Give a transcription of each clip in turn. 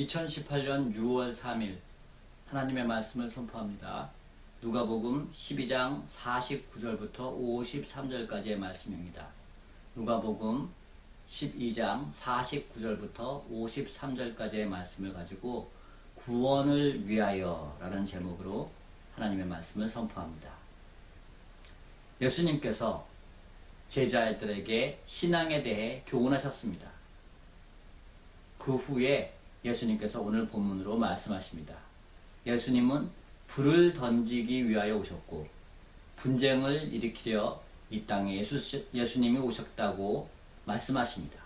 2018년 6월 3일 하나님의 말씀을 선포합니다. 누가복음 12장 49절부터 53절까지의 말씀입니다. 누가복음 12장 49절부터 53절까지의 말씀을 가지고 구원을 위하여 라는 제목으로 하나님의 말씀을 선포합니다. 예수님께서 제자들에게 신앙에 대해 교훈하셨습니다. 그 후에 예수님께서 오늘 본문으로 말씀하십니다. 예수님은 불을 던지기 위하여 오셨고 분쟁을 일으키려 이 땅에 예수, 예수님이 오셨다고 말씀하십니다.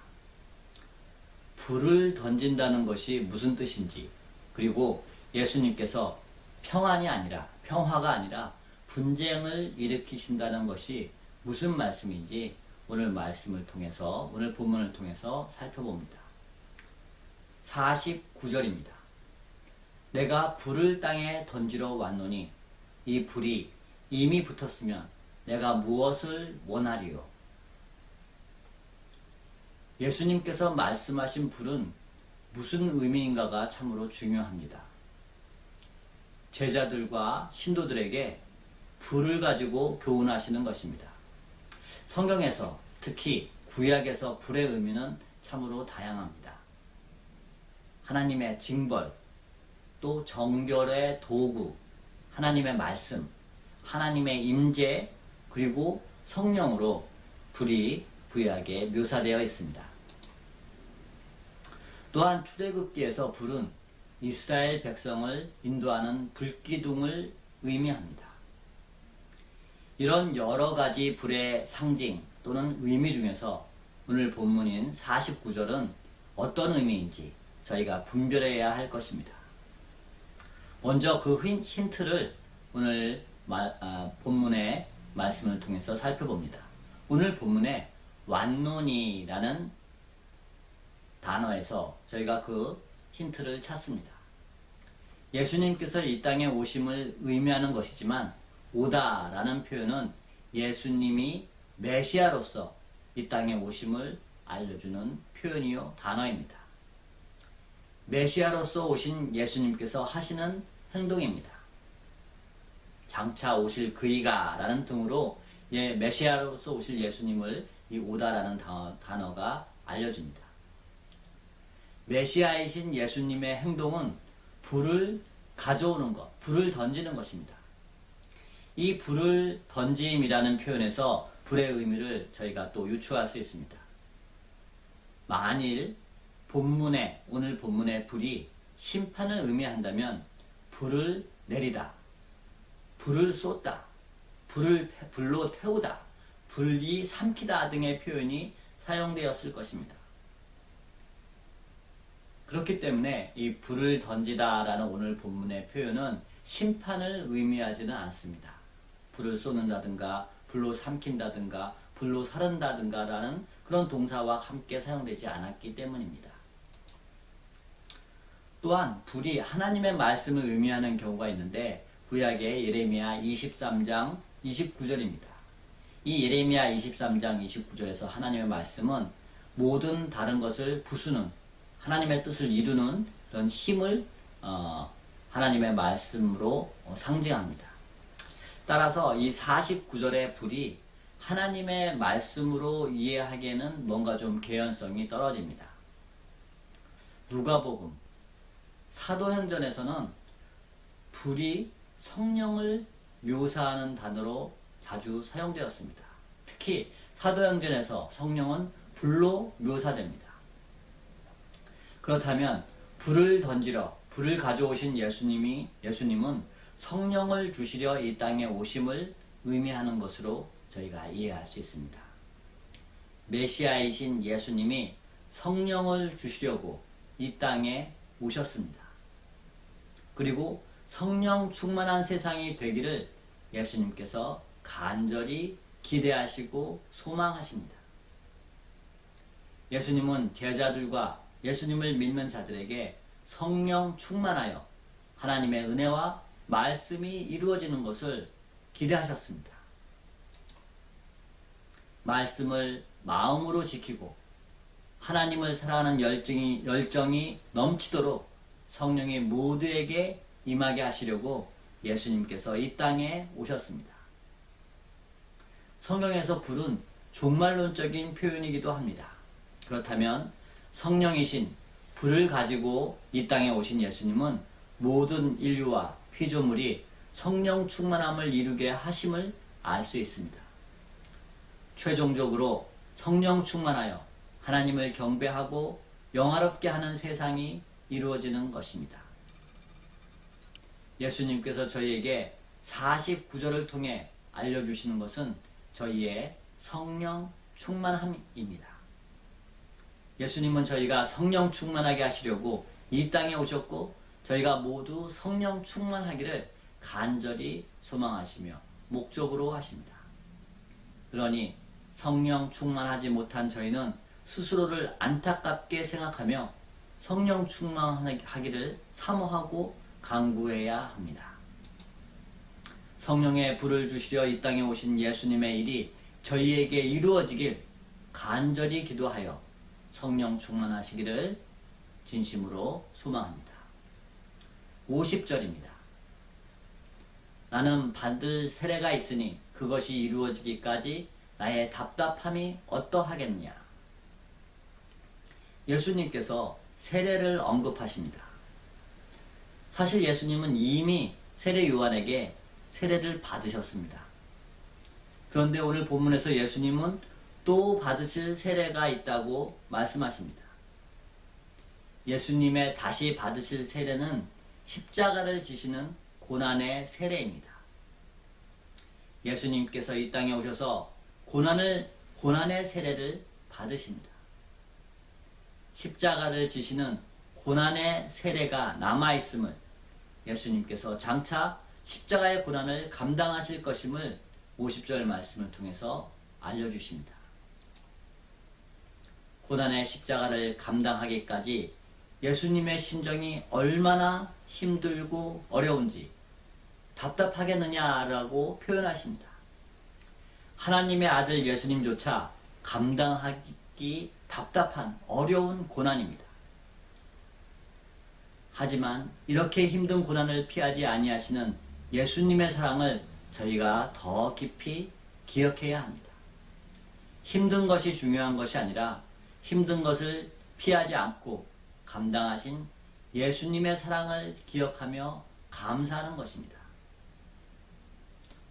불을 던진다는 것이 무슨 뜻인지 그리고 예수님께서 평안이 아니라 평화가 아니라 분쟁을 일으키신다는 것이 무슨 말씀인지 오늘 말씀을 통해서 오늘 본문을 통해서 살펴봅니다. 49절입니다. 내가 불을 땅에 던지러 왔노니 이 불이 이미 붙었으면 내가 무엇을 원하리요? 예수님께서 말씀하신 불은 무슨 의미인가가 참으로 중요합니다. 제자들과 신도들에게 불을 가지고 교훈하시는 것입니다. 성경에서 특히 구약에서 불의 의미는 참으로 다양합니다. 하나님의 징벌, 또 정결의 도구, 하나님의 말씀, 하나님의 임재, 그리고 성령으로 불이 부유하게 묘사되어 있습니다. 또한 출애굽기에서 불은 이스라엘 백성을 인도하는 불기둥을 의미합니다. 이런 여러 가지 불의 상징 또는 의미 중에서 오늘 본문인 49절은 어떤 의미인지 저희가 분별해야 할 것입니다. 먼저 그 힌트를 오늘 마, 아, 본문의 말씀을 통해서 살펴봅니다. 오늘 본문에 완론이라는 단어에서 저희가 그 힌트를 찾습니다. 예수님께서 이 땅에 오심을 의미하는 것이지만 오다라는 표현은 예수님이 메시아로서 이 땅에 오심을 알려주는 표현이요 단어입니다. 메시아로서 오신 예수님께서 하시는 행동입니다. 장차 오실 그이가 라는 등으로 예, 메시아로서 오실 예수님을 이 오다라는 단어, 단어가 알려줍니다. 메시아이신 예수님의 행동은 불을 가져오는 것, 불을 던지는 것입니다. 이 불을 던짐이라는 표현에서 불의 의미를 저희가 또 유추할 수 있습니다. 만일 본문에, 오늘 본문의 불이 심판을 의미한다면 불을 내리다, 불을 쏟다, 불을 불로 태우다, 불이 삼키다 등의 표현이 사용되었을 것입니다. 그렇기 때문에 이 불을 던지다라는 오늘 본문의 표현은 심판을 의미하지는 않습니다. 불을 쏟는다든가 불로 삼킨다든가 불로 사른다든가 라는 그런 동사와 함께 사용되지 않았기 때문입니다. 또한 불이 하나님의 말씀을 의미하는 경우가 있는데 구약의 예레미야 23장 29절입니다. 이 예레미야 23장 29절에서 하나님의 말씀은 모든 다른 것을 부수는 하나님의 뜻을 이루는 그런 힘을 어, 하나님의 말씀으로 어, 상징합니다. 따라서 이 49절의 불이 하나님의 말씀으로 이해하기에는 뭔가 좀 개연성이 떨어집니다. 누가복음 사도행전에서는 불이 성령을 묘사하는 단어로 자주 사용되었습니다. 특히 사도행전에서 성령은 불로 묘사됩니다. 그렇다면 불을 던지러 불을 가져오신 예수님이 예수님은 성령을 주시려 이 땅에 오심을 의미하는 것으로 저희가 이해할 수 있습니다. 메시아이신 예수님이 성령을 주시려고 이 땅에 오셨습니다. 그리고 성령 충만한 세상이 되기를 예수님께서 간절히 기대하시고 소망하십니다. 예수님은 제자들과 예수님을 믿는 자들에게 성령 충만하여 하나님의 은혜와 말씀이 이루어지는 것을 기대하셨습니다. 말씀을 마음으로 지키고 하나님을 사랑하는 열정이, 열정이 넘치도록 성령이 모두에게 임하게 하시려고 예수님께서 이 땅에 오셨습니다. 성경에서 불은 종말론적인 표현이기도 합니다. 그렇다면 성령이신 불을 가지고 이 땅에 오신 예수님은 모든 인류와 피조물이 성령 충만함을 이루게 하심을 알 수 있습니다. 최종적으로 성령 충만하여 하나님을 경배하고 영화롭게 하는 세상이 이루어지는 것입니다. 예수님께서 저희에게 49절을 통해 알려주시는 것은 저희의 성령 충만함입니다. 예수님은 저희가 성령 충만하게 하시려고 이 땅에 오셨고 저희가 모두 성령 충만하기를 간절히 소망하시며 목적으로 하십니다. 그러니 성령 충만하지 못한 저희는 스스로를 안타깝게 생각하며 성령 충만하기를 사모하고 강구해야 합니다. 성령의 불을 주시려 이 땅에 오신 예수님의 일이 저희에게 이루어지길 간절히 기도하여 성령 충만하시기를 진심으로 소망합니다. 50절입니다. 나는 받을 세례가 있으니 그것이 이루어지기까지 나의 답답함이 어떠하겠느냐. 예수님께서 세례를 언급하십니다. 사실 예수님은 이미 세례 요한에게 세례를 받으셨습니다. 그런데 오늘 본문에서 예수님은 또 받으실 세례가 있다고 말씀하십니다. 예수님의 다시 받으실 세례는 십자가를 지시는 고난의 세례입니다. 예수님께서 이 땅에 오셔서 고난을 고난의 세례를 받으십니다. 십자가를 지시는 고난의 세례가 남아 있음을 예수님께서 장차 십자가의 고난을 감당하실 것임을 50절 말씀을 통해서 알려주십니다. 고난의 십자가를 감당하기까지 예수님의 심정이 얼마나 힘들고 어려운지 답답하겠느냐라고 표현하십니다. 하나님의 아들 예수님조차 감당하기 답답한 어려운 고난입니다. 하지만 이렇게 힘든 고난을 피하지 아니하시는 예수님의 사랑을 저희가 더 깊이 기억해야 합니다. 힘든 것이 중요한 것이 아니라 힘든 것을 피하지 않고 감당하신 예수님의 사랑을 기억하며 감사하는 것입니다.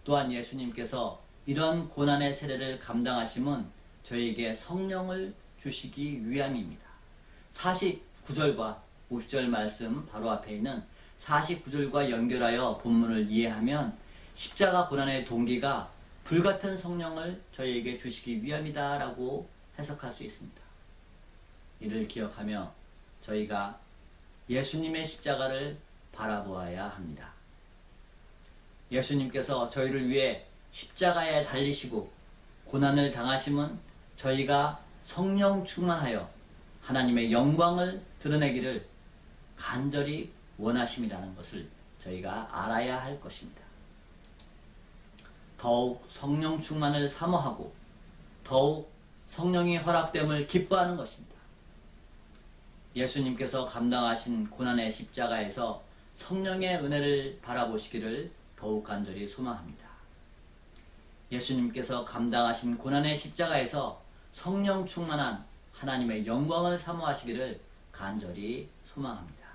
또한 예수님께서 이런 고난의 세례를 감당하심은 저에게 성령을 주시기 위함입니다. 49절과 50절 말씀 바로 앞에 있는 49절과 연결하여 본문을 이해하면 십자가 고난의 동기가 불같은 성령을 저희에게 주시기 위함이다 라고 해석할 수 있습니다. 이를 기억하며 저희가 예수님의 십자가를 바라보아야 합니다. 예수님께서 저희를 위해 십자가에 달리시고 고난을 당하심은 저희가 성령 충만하여 하나님의 영광을 드러내기를 간절히 원하심이라는 것을 저희가 알아야 할 것입니다. 더욱 성령 충만을 사모하고 더욱 성령이 허락됨을 기뻐하는 것입니다. 예수님께서 감당하신 고난의 십자가에서 성령의 은혜를 바라보시기를 더욱 간절히 소망합니다. 예수님께서 감당하신 고난의 십자가에서 성령 충만한 하나님의 영광을 사모하시기를 간절히 소망합니다.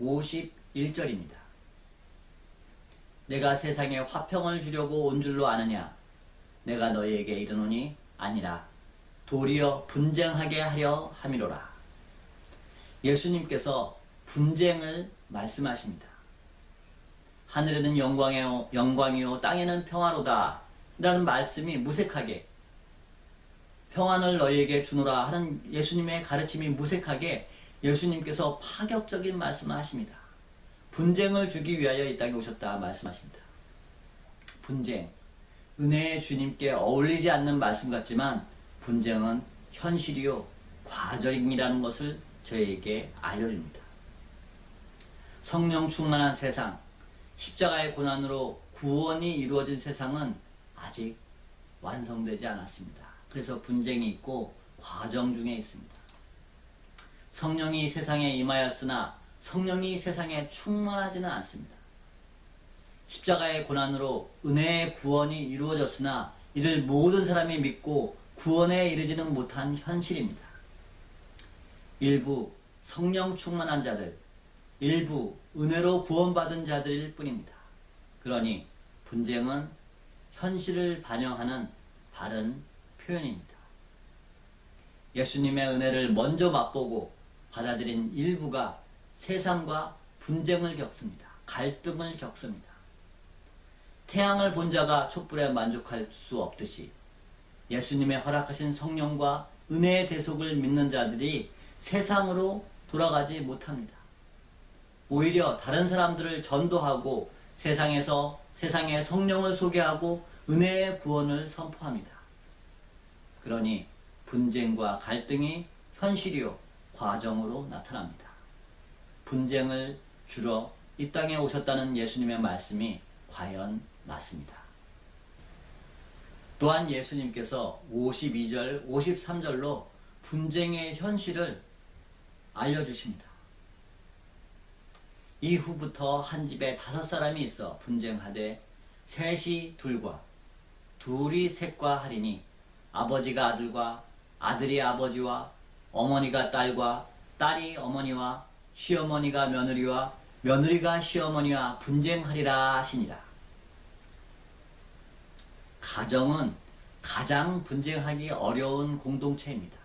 51절입니다. 내가 세상에 화평을 주려고 온 줄로 아느냐? 내가 너희에게 이르노니 아니라 도리어 분쟁하게 하려 함이로라. 예수님께서 분쟁을 말씀하십니다. 하늘에는 영광이요, 영광이요, 땅에는 평화로다. 라는 말씀이 무색하게 평안을 너희에게 주노라 하는 예수님의 가르침이 무색하게 예수님께서 파격적인 말씀을 하십니다. 분쟁을 주기 위하여 이 땅에 오셨다 말씀하십니다. 분쟁. 은혜의 주님께 어울리지 않는 말씀 같지만 분쟁은 현실이요, 과정이라는 것을 저희에게 알려줍니다. 성령 충만한 세상, 십자가의 고난으로 구원이 이루어진 세상은 아직 완성되지 않았습니다. 그래서 분쟁이 있고 과정 중에 있습니다. 성령이 세상에 임하였으나 성령이 세상에 충만하지는 않습니다. 십자가의 고난으로 은혜의 구원이 이루어졌으나 이를 모든 사람이 믿고 구원에 이르지는 못한 현실입니다. 일부 성령 충만한 자들, 일부 은혜로 구원받은 자들일 뿐입니다. 그러니 분쟁은 현실을 반영하는 바른 표현입니다. 예수님의 은혜를 먼저 맛보고 받아들인 일부가 세상과 분쟁을 겪습니다. 갈등을 겪습니다. 태양을 본 자가 촛불에 만족할 수 없듯이 예수님의 허락하신 성령과 은혜의 대속을 믿는 자들이 세상으로 돌아가지 못합니다. 오히려 다른 사람들을 전도하고 세상에서 세상의 성령을 소개하고 은혜의 구원을 선포합니다. 그러니 분쟁과 갈등이 현실이요 과정으로 나타납니다. 분쟁을 줄여 이 땅에 오셨다는 예수님의 말씀이 과연 맞습니다. 또한 예수님께서 52절, 53절로 분쟁의 현실을 알려주십니다. 이후부터 한 집에 다섯 사람이 있어 분쟁하되 셋이 둘과 둘이 셋과 하리니 아버지가 아들과 아들이 아버지와 어머니가 딸과 딸이 어머니와 시어머니가 며느리와 며느리가 시어머니와 분쟁하리라 하시니라. 가정은 가장 분쟁하기 어려운 공동체입니다.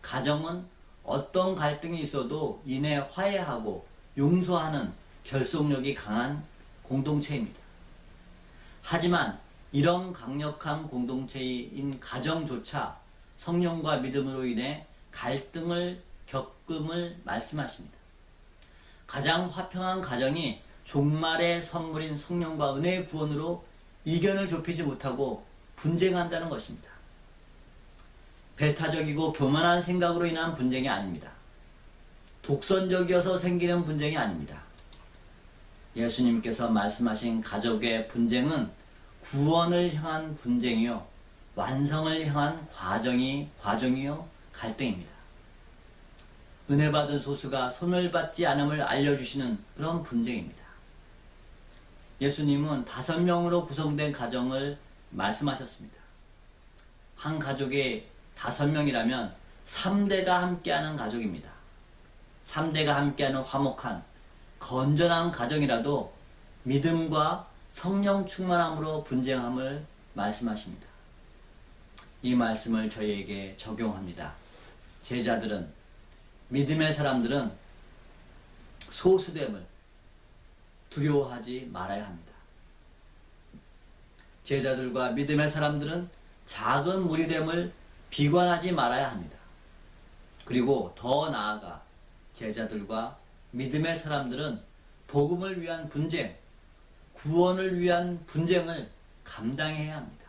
가정은 어떤 갈등이 있어도 이내 화해하고 용서하는 결속력이 강한 공동체입니다. 하지만 이런 강력한 공동체인 가정조차 성령과 믿음으로 인해 갈등을 겪음을 말씀하십니다. 가장 화평한 가정이 종말의 선물인 성령과 은혜의 구원으로 이견을 좁히지 못하고 분쟁한다는 것입니다. 배타적이고 교만한 생각으로 인한 분쟁이 아닙니다. 독선적이어서 생기는 분쟁이 아닙니다. 예수님께서 말씀하신 가족의 분쟁은 구원을 향한 분쟁이요, 완성을 향한 과정이, 과정이요, 갈등입니다. 은혜 받은 소수가 손을 받지 않음을 알려주시는 그런 분쟁입니다. 예수님은 다섯 명으로 구성된 가정을 말씀하셨습니다. 한 가족이 다섯 명이라면 3대가 함께하는 가족입니다. 3대가 함께하는 화목한 건전한 가정이라도 믿음과 성령 충만함으로 분쟁함을 말씀하십니다. 이 말씀을 저희에게 적용합니다. 제자들은 믿음의 사람들은 소수됨을 두려워하지 말아야 합니다. 제자들과 믿음의 사람들은 작은 무리됨을 비관하지 말아야 합니다. 그리고 더 나아가 제자들과 믿음의 사람들은 복음을 위한 분쟁, 구원을 위한 분쟁을 감당해야 합니다.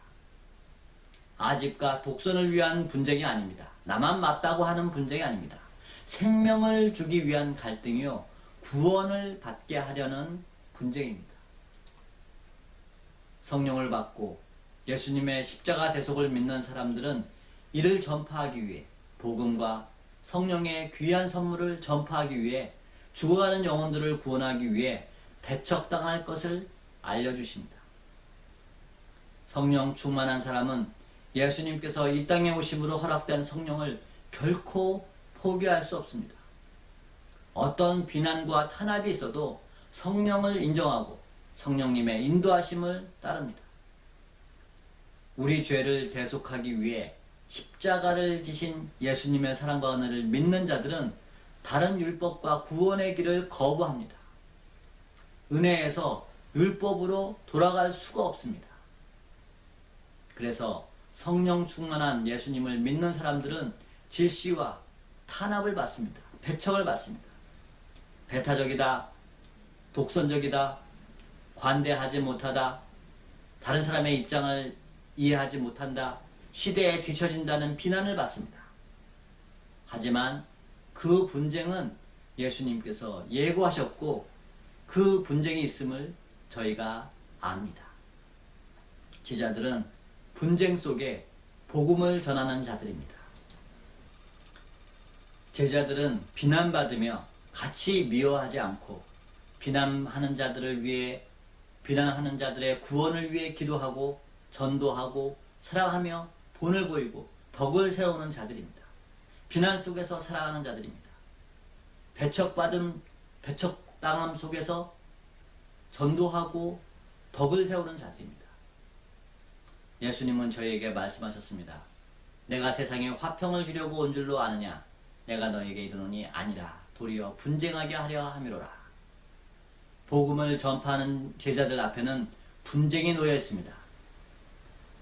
아집과 독선을 위한 분쟁이 아닙니다. 나만 맞다고 하는 분쟁이 아닙니다. 생명을 주기 위한 갈등이요. 구원을 받게 하려는 분쟁입니다. 성령을 받고 예수님의 십자가 대속을 믿는 사람들은 이를 전파하기 위해 복음과 성령의 귀한 선물을 전파하기 위해 죽어가는 영혼들을 구원하기 위해 배척당할 것을 알려주십니다. 성령 충만한 사람은 예수님께서 이 땅에 오심으로 허락된 성령을 결코 포기할 수 없습니다. 어떤 비난과 탄압이 있어도 성령을 인정하고 성령님의 인도하심을 따릅니다. 우리 죄를 대속하기 위해 십자가를 지신 예수님의 사랑과 은혜를 믿는 자들은 다른 율법과 구원의 길을 거부합니다. 은혜에서 율법으로 돌아갈 수가 없습니다. 그래서 성령 충만한 예수님을 믿는 사람들은 질시와 탄압을 받습니다. 배척을 받습니다. 배타적이다, 독선적이다, 관대하지 못하다, 다른 사람의 입장을 이해하지 못한다, 시대에 뒤처진다는 비난을 받습니다. 하지만 그 분쟁은 예수님께서 예고하셨고 그 분쟁이 있음을 저희가 압니다. 지자들은 분쟁 속에 복음을 전하는 자들입니다. 제자들은 비난받으며 같이 미워하지 않고 비난하는 자들을 위해 비난하는 자들의 구원을 위해 기도하고 전도하고 사랑하며 본을 보이고 덕을 세우는 자들입니다. 비난 속에서 살아가는 자들입니다. 배척받은 배척당함 속에서 전도하고 덕을 세우는 자들입니다. 예수님은 저희에게 말씀하셨습니다. 내가 세상에 화평을 주려고 온 줄로 아느냐? 내가 너에게 이르노니 아니라 도리어 분쟁하게 하려 함이로라. 복음을 전파하는 제자들 앞에는 분쟁이 놓여 있습니다.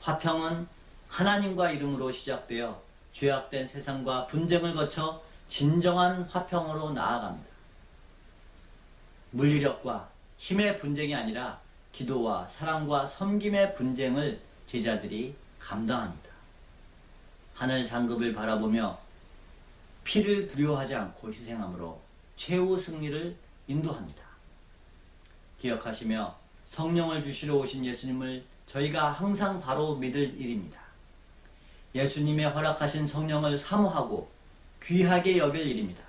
화평은 하나님과 이름으로 시작되어 죄악된 세상과 분쟁을 거쳐 진정한 화평으로 나아갑니다. 물리력과 힘의 분쟁이 아니라 기도와 사랑과 섬김의 분쟁을 제자들이 감당합니다. 하늘 상급을 바라보며 피를 두려워하지 않고 희생함으로 최후 승리를 인도합니다. 기억하시며 성령을 주시러 오신 예수님을 저희가 항상 바로 믿을 일입니다. 예수님의 허락하신 성령을 사모하고 귀하게 여길 일입니다.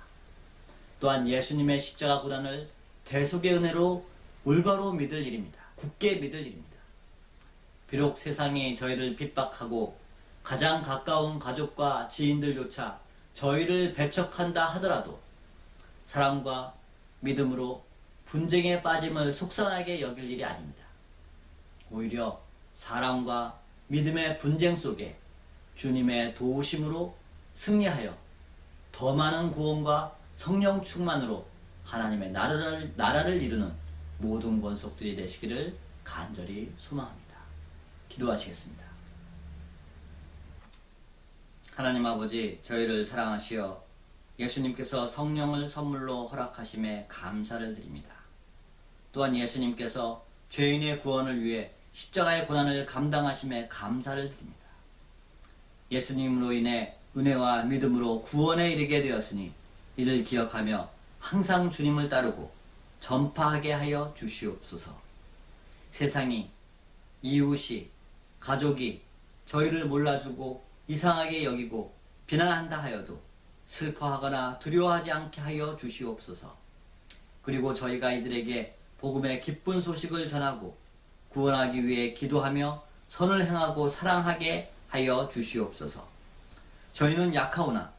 또한 예수님의 십자가 고난을 대속의 은혜로 올바로 믿을 일입니다. 굳게 믿을 일입니다. 비록 세상이 저희를 핍박하고 가장 가까운 가족과 지인들조차 저희를 배척한다 하더라도 사랑과 믿음으로 분쟁에 빠짐을 속상하게 여길 일이 아닙니다. 오히려 사랑과 믿음의 분쟁 속에 주님의 도우심으로 승리하여 더 많은 구원과 성령 충만으로 하나님의 나라를, 나라를 이루는 모든 권속들이 되시기를 간절히 소망합니다. 기도하시겠습니다. 하나님 아버지, 저희를 사랑하시어 예수님께서 성령을 선물로 허락하심에 감사를 드립니다. 또한 예수님께서 죄인의 구원을 위해 십자가의 고난을 감당하심에 감사를 드립니다. 예수님으로 인해 은혜와 믿음으로 구원에 이르게 되었으니 이를 기억하며 항상 주님을 따르고 전파하게 하여 주시옵소서. 세상이 이웃이 가족이 저희를 몰라주고 이상하게 여기고 비난한다 하여도 슬퍼하거나 두려워하지 않게 하여 주시옵소서. 그리고 저희가 이들에게 복음의 기쁜 소식을 전하고 구원하기 위해 기도하며 선을 행하고 사랑하게 하여 주시옵소서. 저희는 약하오나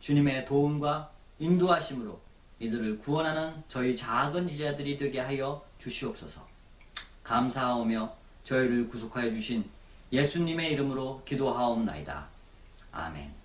주님의 도움과 인도하심으로 이들을 구원하는 저희 작은 제자들이 되게 하여 주시옵소서. 감사하오며 저희를 구속하여 주신 예수님의 이름으로 기도하옵나이다. 아멘.